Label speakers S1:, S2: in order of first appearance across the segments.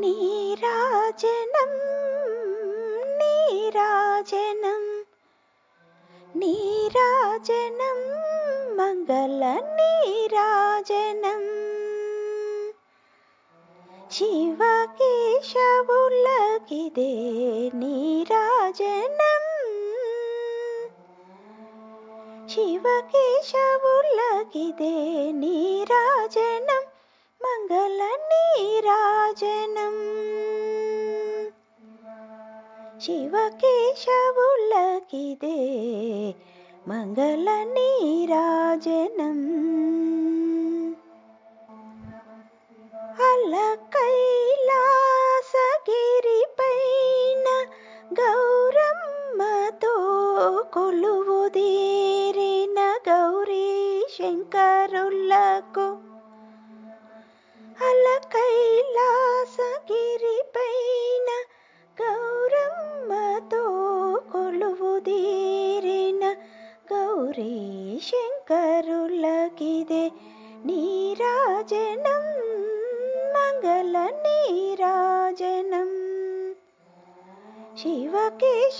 S1: నీరాజనం నీరాజనం నీరాజనం మంగళ నీరాజనం. శివకేశవులకిదే నీరాజనం. శివకేశవులకిదే నీరాజనం మంగళ నీరాజనం. శివకేశవులకిదే మంగళ నీరాజనం. అల కైలాసగిరిపైన గౌరమ్మతో కొలువుదీరిన గౌరీ శంకరులకు అల కైలా శంకరులకిదే నీరాజనం మంగళ నీరాజనం శివకేశవులకిదే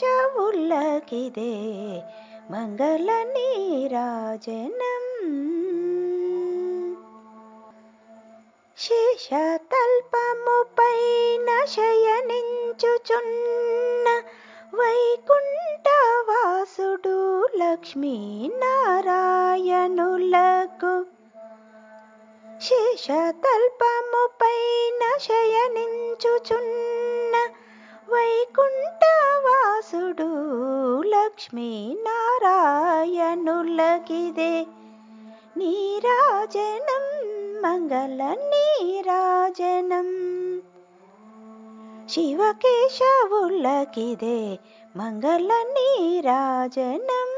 S1: మంగళ నీరాజనం శేషతల్పము పైన లక్ష్మీనారాయణులకు శేషతల్పము పైన శయనించుచున్న వైకుంఠవాసుడు లక్ష్మీ నారాయణులకిదే నీరాజనం మంగళ నీరాజనం. శివకేశవులకిదే మంగళ నీరాజనం.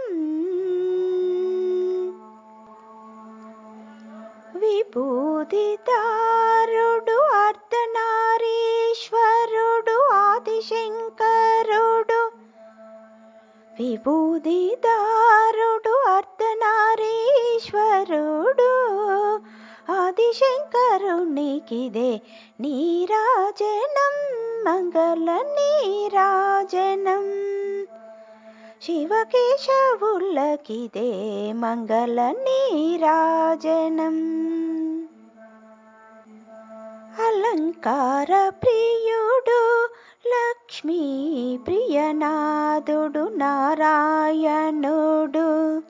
S1: విభూతిదారుడు అర్ధనారీశ్వరుడు ఆదిశంకరుడు. విభూతిదారుడు అర్ధనారీశ్వరుడు ఆదిశంకరునికిదే నీరాజనం మంగళ నీరాజనం. శివకేశవులకిదే మంగళ నీరాజనం. అలంకార ప్రియుడు లక్ష్మీ ప్రియనాథుడు నారాయణుడు.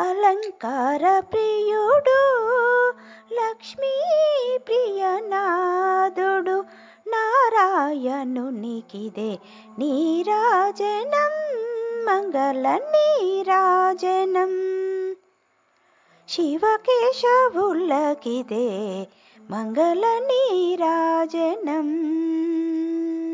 S1: అలంకార ప్రియుడు లక్ష్మీ ప్రియనాథుడు నారాయణునికిదే నీరాజనం. మంగళ నీరాజనం శివకేశవులకిదే మంగళ నీరాజనం